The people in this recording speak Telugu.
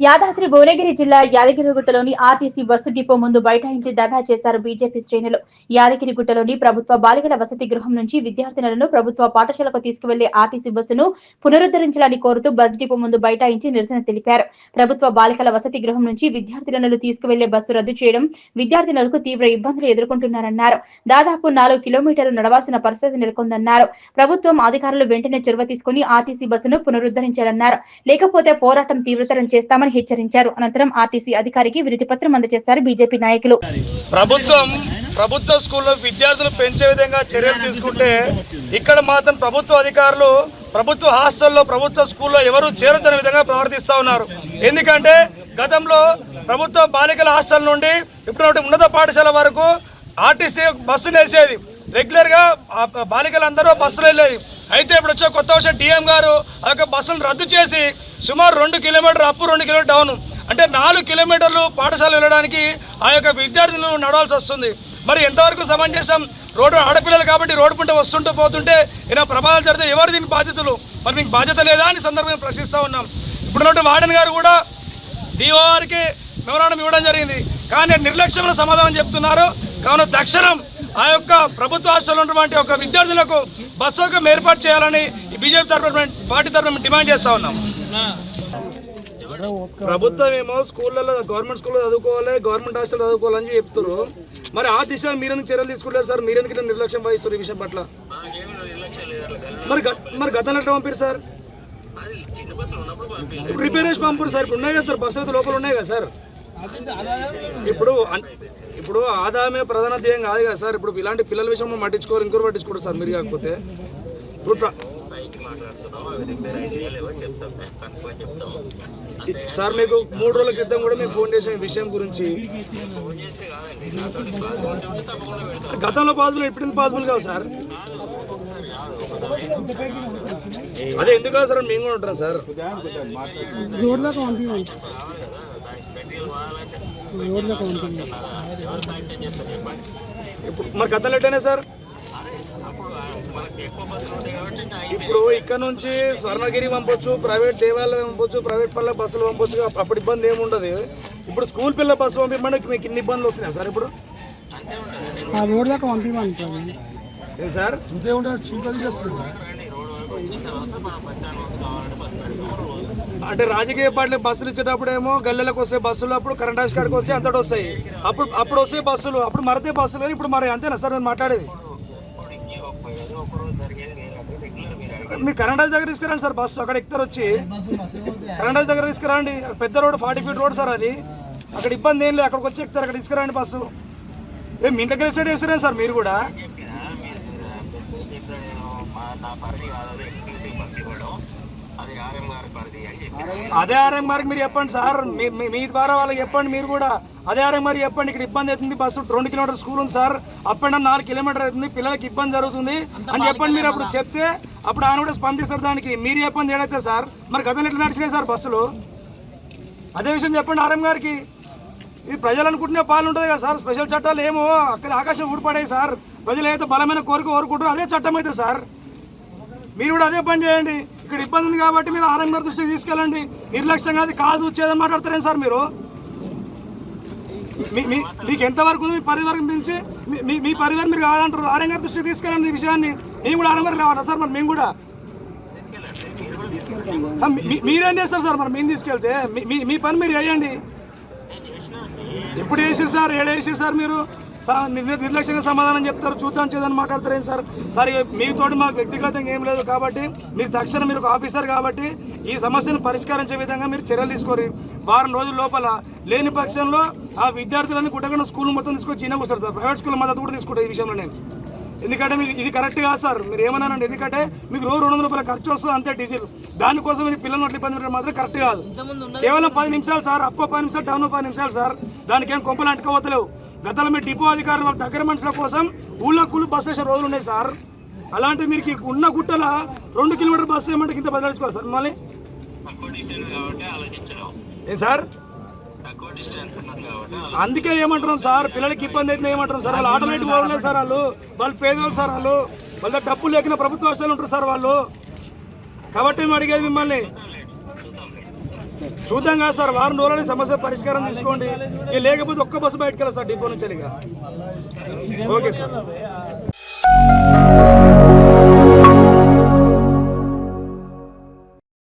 యాదాద్రి భువనగిరి జిల్లా యాదగిరిగుట్టలోని ఆర్టీసీ బస్సు డిపో ముందు బైఠాయించి ధర్నా చేశారు బీజేపీ శ్రేణులు. యాదగిరిగుట్టలోని ప్రభుత్వ బాలికల వసతి గృహం నుంచి విద్యార్థినులను ప్రభుత్వ పాఠశాలకు తీసుకువెళ్ళే ఆర్టీసీ బస్సును పునరుద్ధరించాలని కోరుతూ బస్ డిపో ముందు బైఠాయించి నిరసన తెలిపారు. ప్రభుత్వ బాలికల వసతి గృహం నుంచి విద్యార్థినులను తీసుకువెళ్ళే బస్సు రద్దు చేయడం విద్యార్థినులకు తీవ్ర ఇబ్బందులు ఎదుర్కొంటున్నారన్నారు. దాదాపు నాలుగు కిలోమీటర్లు నడవాల్సిన పరిస్థితి నెలకొందన్నారు. ప్రభుత్వం అధికారులు వెంటనే చొరవ తీసుకుని ఆర్టీసీ బస్సును పునరుద్ధరించాలన్నారు. లేకపోతే పోరాటం తీవ్రతరం చేస్తామని హెచ్చరించారు. అనంతరం ఆర్టీసీ అధికారికి వినతి పత్రం అందజేశారు బీజేపీ నాయకులు. ప్రభుత్వం ప్రభుత్వ స్కూల్లో విద్యార్థులు పెంచే విధంగా చర్యలు తీసుకుంటే ఇక్కడ మాత్రం ప్రభుత్వ అధికారులు ప్రభుత్వ హాస్టల్లో ప్రభుత్వ స్కూల్లో ఎవరు చేరుతున్న విధంగా ప్రవర్తిస్తూ ఉన్నారు. ఎందుకంటే గతంలో ప్రభుత్వ బాలికల హాస్టల్ నుండి ఇప్పుడు ఉన్నత పాఠశాల వరకు ఆర్టీసీ బస్సు వేసేది రెగ్యులర్గా బాలికలందరూ బస్సులు వెళ్ళేది. అయితే ఇప్పుడు వచ్చే కొత్త వర్షం డిఎం గారు ఆ యొక్క రద్దు చేసి సుమారు రెండు కిలోమీటర్ అప్పు రెండు కిలోమీటర్ డౌన్. అంటే నాలుగు కిలోమీటర్లు పాఠశాల వెళ్ళడానికి ఆ యొక్క విద్యార్థులు నడవాల్సి వస్తుంది. మరి ఎంతవరకు సమంజసం? రోడ్డు ఆడపిల్లలు కాబట్టి రోడ్డు పంట వస్తుంటూ పోతుంటే ఇలా ప్రమాదాలు జరిగితే ఎవరు దీనికి బాధ్యతలు? మరి మీకు బాధ్యత లేదా అని సందర్భంగా ప్రశ్నిస్తూ ఉన్నాం. ఇప్పుడున్నట్టు వార్డెన్ గారు కూడా డిఓఆర్కి మెమరాండం ఇవ్వడం జరిగింది. కానీ నిర్లక్ష్యమైన సమాధానం చెప్తున్నారు. కావున తక్షణం ఆ యొక్క ప్రభుత్వ హాస్టల్లో ఉన్నటువంటి ఒక విద్యార్థులకు బస్సు సౌకర్యం ఏర్పాటు చేయాలని ఈ బీజేపీ తరఫున పార్టీ తరఫున మేము డిమాండ్ చేస్తా ఉన్నాం ప్రభుత్వం ఏమో స్కూళ్ళలో గవర్నమెంట్ స్కూల్లో చదువుకోవాలి గవర్నమెంట్ హాస్టల్ చదువుకోవాలని చెప్తారు మరి ఆ దిశ మీరెందుకు చర్యలు తీసుకుంటారు సార్? మీరెందుకు ఇట్లా నిర్లక్ష్యం వహిస్తారు ఈ విషయం పట్ల? మరి మరి గతంలో ఎట్లా పంపారు సార్? ఇప్పుడు రిపేర్ చేసి పంపారు సార్. ఇప్పుడు ఉన్నాయి కదా సార్? బస్సులు అయితే లోపల ఉన్నాయి కదా సార్? ఇప్పుడు ఇప్పుడు ఆదాయమే ప్రధాన ధ్యేయం కాదు కదా సార్. ఇప్పుడు ఇలాంటి పిల్లల విషయంలో పట్టించుకోరు ఇంకోరు పట్టించుకోరు సార్ మీరు కాకపోతే. ఇప్పుడు సార్ మీకు మూడు రోజుల క్రితం కూడా మీకు ఫోన్ చేసిన విషయం గురించి గతంలో పాసిబుల్ ఇప్పుడు పాసిబుల్ కాదు సార్. అదే ఎందుకు కాదు సార్ మేము కూడా ఉంటాం సార్. రోడ్లకు పంపించండి రోడ్లకు పంపించండి ఇప్పుడు మరి గతంలో ఎట్లనే సార్? ఇప్పుడు ఇక్కడ నుంచి స్వర్ణగిరి పంపొచ్చు ప్రైవేట్ దేవాలయం పంపొచ్చు ప్రైవేట్ పల్ల బస్సులు పంపొచ్చు అప్పుడు ఇబ్బంది ఏమి ఉండదు. ఇప్పుడు స్కూల్ పిల్ల బస్సు పంపించడానికి మీకు ఇన్ని ఇబ్బందులు వస్తున్నాయి సార్ ఇప్పుడు? పంపించమంటారు సార్? అంటే రాజకీయ పార్టీలు బస్సులు ఇచ్చేటప్పుడు ఏమో గల్లెలకు వస్తాయి బస్సులు అప్పుడు కరెంట్ ఆఫీస్ కాడికి వస్తాయి అంతటి వస్తాయి. అప్పుడు అప్పుడు వస్తాయి బస్సులు అప్పుడు మరతే బస్సులు ఇప్పుడు మరి అంతేనా సార్ నేను మాట్లాడేది? మీరు కరెంట్ హౌస్ దగ్గర తీసుకురండి సార్ బస్సు. అక్కడ ఎక్కుతారు వచ్చి. కరెంట్ హౌస్ దగ్గర తీసుకురండి. పెద్ద road forty feet road sir అది. అక్కడ ఇబ్బంది ఏం లేదు. అక్కడికి వచ్చి ఎక్కుతారు అక్కడ తీసుకురండి బస్సు. ఏ మీ దగ్గర స్టేట్ చేస్తున్నాను సార్ మీరు కూడా? అదే ఆర్ఎం గారికి మీరు చెప్పండి సార్. మీ- మీ- మీ ద్వారా వాళ్ళకి చెప్పండి మీరు కూడా. అదే ఆర్ఎం గారికి చెప్పండి ఇక్కడ ఇబ్బంది అవుతుంది బస్సు రెండు కిలోమీటర్ స్కూల్ ఉంది సార్. అప్ అండ్ డౌన్ నాలుగు కిలోమీటర్ అవుతుంది పిల్లలకి ఇబ్బంది జరుగుతుంది అని చెప్పండి మీరు అప్పుడు చెప్తే అప్పుడు ఆయన కూడా స్పందిస్తారు దానికి. మీరు చెప్పండి ఏడైతే సార్ మరి గతంలో ఎట్లా నడిచినాయి సార్ బస్సులు? అదే విషయం చెప్పండి ఆర్ఎం గారికి. ఇది ప్రజలు అనుకుంటునే పాలన ఉంటుంది కదా సార్. స్పెషల్ చట్టాలు ఏమో అక్కడ ఆకాశం ఊడిపడాయి సార్. ప్రజలు ఏదైతే బలమైన కోరిక కోరుకుంటారో అదే చట్టం అయితే సార్. మీరు కూడా అదే పని చేయండి. ఇక్కడ ఇబ్బంది ఉంది కాబట్టి మీరు ఆర్ఎం గారి దృష్టికి తీసుకెళ్ళండి. నిర్లక్ష్యంగా అది కాదు వచ్చేదని మాట్లాడతారేం సార్ మీరు? మీ మీ మీకు ఎంతవరకు ఉంది? మీ పరివారం పెంచి మీ- మీ మీ పరివారం మీరు కావాలంటారు ఆర్ఎం గారి దృష్టికి తీసుకెళ్ళండి ఈ విషయాన్ని. మేము కూడా ఆర్ఎం గారికి రావాలా సార్ మరి? మేము కూడా. మీరేం చేస్తారు సార్ మరి? మేము తీసుకెళ్తే మీ- మీ మీ పని మీరు వేయండి ఎప్పుడు వేసారు సార్? ఏడు వేసారు సార్ మీరు? నిర్లక్ష్యంగా సమాధానం చెప్తారు. చూద్దాం చేద్దాం మాట్లాడతారు ఏం సార్? సార్ మీతోటి మాకు వ్యక్తిగతంగా ఏం లేదు కాబట్టి మీరు తక్షణం మీరు ఒక ఆఫీసర్ కాబట్టి ఈ సమస్యను పరిష్కరించే విధంగా మీరు చర్యలు తీసుకోరు. వారం రోజుల లోపల లేని పక్షంలో ఆ విద్యార్థులను కుట్టకుండా స్కూల్ మొత్తం తీసుకొచ్చి చిన్న కూర్చోరు సార్. ప్రైవేట్ స్కూల్ మద్దతు కూడా తీసుకుంటారు ఈ విషయంలో నేను. ఎందుకంటే మీకు ఇది కరెక్ట్ కాదు సార్. మీరు ఏమన్నారండి ఎందుకంటే మీకు రోజు రెండు వందల రూపాయల ఖర్చు వస్తుంది అంతే డీజిల్. దానికోసం మీరు పిల్లలు అట్లా ఇబ్బంది పెట్టడం మాత్రం కరెక్ట్ కాదు. కేవలం పది నిమిషాలు సార్. అప్ప పది నిమిషాలు డౌన్ పది నిమిషాలు సార్. దానికి ఏం కొంపలు అంటుకోవతలేవు గతంలో మీ డిపో అధికారులు వాళ్ళ దగ్గర మనుషుల కోసం ఊళ్ళో కూలి బస్ స్టేషన్ రోజులు ఉన్నాయి సార్. అలాంటి మీరు ఉన్న గుట్టల రెండు కిలోమీటర్ బస్సు ఏమంటే ఇంత బదిలించుకోవాలి సార్ మళ్ళీ ఏ సార్? అందుకే ఏమంటున్నాం సార్ పిల్లలకి ఇబ్బంది అయితే ఏమంటున్నాం సార్. వాళ్ళు ఆటోమేటిక్ పోవలేదు సార్ వాళ్ళు. వాళ్ళు పేదవాళ్ళు సార్ వాళ్ళు. వాళ్ళ డబ్బులు లేకిన ప్రభుత్వ వర్షాలు ఉంటారు సార్ వాళ్ళు. కాబట్టి మేము అడిగేది మిమ్మల్ని చూద్దాం కదా సార్ వారం రోజులని సమస్య పరిష్కారం తీసుకోండి. ఇక లేకపోతే ఒక్క బస్సు బయటకు వెళ్ళాలి సార్ డిపో నుంచి ఓకే సార్.